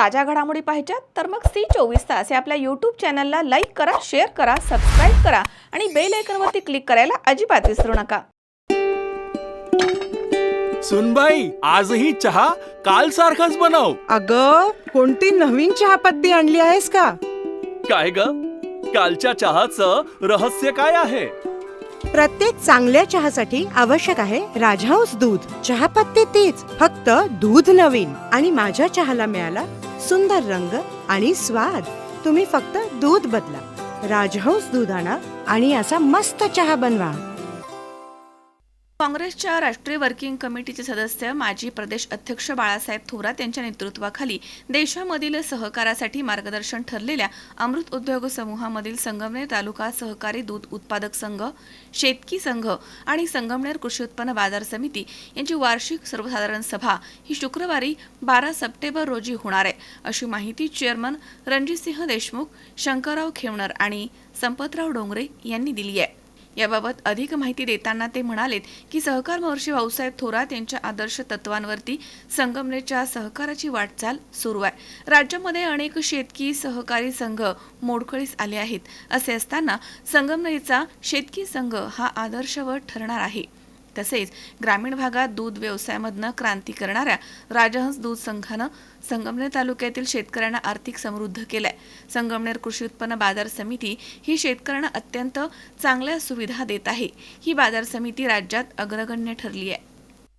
ताज्या घडामोडी पाहिजेत तर मग सी चोवीस तास या आपल्या यूट्यूब चॅनलला लाईक करा शेअर करा सबस्क्राईब करा आणि बेल आयकॉनवरती क्लिक करायला अजिबात विसरू नका. सुनबाई आजही चहा काल सारखाच बनव. अग कोणती नवीन चहापत्ती आणली आहेस का? काय ग? कालच्या चहाचं रहस्य काय आहे? प्रत्येक चांगल्या चहासाठी आवश्यक आहे राजहंस दूध. चहापत्ती तीच फक्त दूध नवीन. आणि माझ्या चहाला मिळाला सुंदर रंग आणि स्वाद. तुम्ही फक्त दूध बदला. राजहंस दूध आणा आणि असा मस्त चहा बनवा. काँग्रेसच्या राष्ट्रीय वर्किंग कमिटीचे सदस्य माजी प्रदेश अध्यक्ष बाळासाहेब थोरात यांच्या नेतृत्वाखाली देशामधील सहकारासाठी मार्गदर्शन ठरलेल्या अमृत उद्योग समूहामधील संगमनेर तालुका सहकारी दूध उत्पादक संघ शेतकी संघ आणि संगमनेर कृषी उत्पन्न बाजार समिती यांची वार्षिक सर्वसाधारण सभा ही शुक्रवारी बारा सप्टेंबर रोजी होणार आहे. अशी माहिती चेअरमन रणजितसिंह देशमुख शंकरराव खेवणर आणि संपतराव डोंगरे यांनी दिली आहे. याबाबत अधिक माहिती देताना ते म्हणालेत की सहकार महर्षी भाऊसाहेब थोरात यांच्या आदर्श तत्वांवरती संगमनेरच्या सहकाराची वाटचाल सुरू आहे. राज्यामध्ये अनेक शेतकी सहकारी संघ मोडकळीस आले आहेत. असे असताना संगमनेरचा शेतकी संघ हा आदर्शवत ठरणार आहे. तसेच ग्रामीण भागात दूध व्यवसायामधनं क्रांती करणाऱ्या राजहंस दूध संघानं संगमनेर तालुक्यातील शेतकऱ्यांना आर्थिक समृद्ध केलाय. संगमनेर कृषी उत्पन्न बाजार समिती ही शेतकऱ्यांना अत्यंत चांगल्या सुविधा देत आहे. ही बाजार समिती राज्यात अग्रगण्य ठरली आहे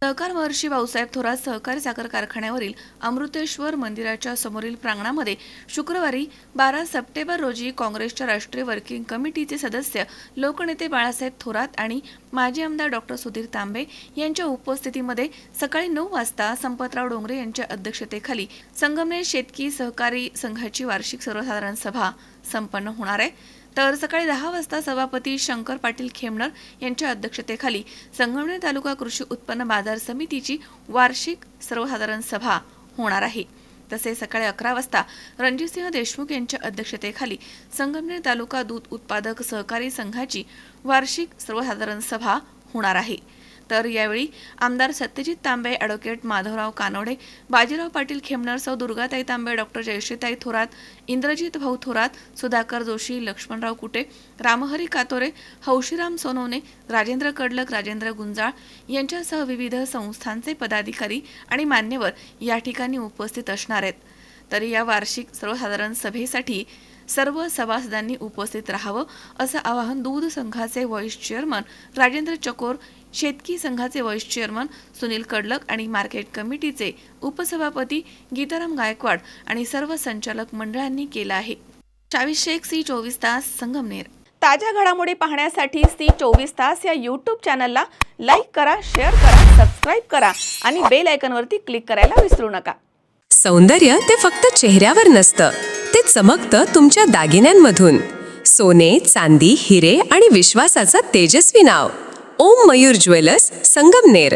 सहकार महर्षी भाऊसाहेब थोरात सहकारी साखर कारखान्यावरील अमृतेश्वर मंदिराच्या समोरील प्रांगणामध्ये शुक्रवारी बारा सप्टेंबर रोजी काँग्रेसच्या राष्ट्रीय वर्किंग कमिटीचे सदस्य लोकनेते बाळासाहेब थोरात आणि माजी आमदार डॉक्टर सुधीर तांबे यांच्या उपस्थितीमध्ये सकाळी नऊ वाजता संपतराव डोंगरे यांच्या अध्यक्षतेखाली संगमनेर शेतकी सहकारी संघाची वार्षिक सर्वसाधारण सभा संपन्न होणार आहे. तर सकाळी दहा वाजता सभापती शंकर पाटील खेमणर यांच्या अध्यक्षतेखाली संगमनेर तालुका कृषी उत्पन्न बाजार समितीची वार्षिक सर्वसाधारण सभा होणार आहे. तसेच सकाळी अकरा वाजता रणजितसिंह देशमुख यांच्या अध्यक्षतेखाली संगमनेर तालुका दूध उत्पादक सहकारी संघाची वार्षिक सर्वसाधारण सभा होणार आहे. तर यावेळी आमदार सत्यजित तांबे ॲडव्होकेट माधवराव कानोडे बाजीराव पाटील खेमनर सौ दुर्गाताई तांबे डॉक्टर जयश्रीताई थोरात इंद्रजित भाऊ थोरात सुधाकर जोशी लक्ष्मणराव कुटे रामहरी कातोरे हौशीराम सोनवणे राजेंद्र कडलक राजेंद्र गुंजाळ यांच्यासह विविध संस्थांचे पदाधिकारी आणि मान्यवर या ठिकाणी उपस्थित असणार आहेत. तर या वार्षिक सर्वसाधारण सभेसाठी सर्व सभासदांनी उपस्थित राहावं असं आवाहन दूध संघाचे व्हाईस चेअरमन राजेंद्र चकोर शेतकी संघाचे व्हाईस चेअरमन सुनील कडलक आणि मार्केट कमिटीचे उपसभापती गीताराम गायकवाड आणि सर्व संचालक मंडळांनी केलं आहे. चावीस शेख सी चोवीस तास संगमनेर. ताज्या घडामोडी पाहण्यासाठी सी चोवीस तास या यूट्यूब चॅनलला लाईक करा शेअर करा सबस्क्राईब करा आणि बेल आयकनवरती क्लिक करायला विसरू नका. सौंदर्य ते फक्त चेहऱ्यावर नसतं. चमकतं तुमच्या दागिन्यांमधून. सोने चांदी हिरे आणि विश्वासाचं तेजस्वी नाव. ओम मयूर ज्वेलर्स संगमनेर.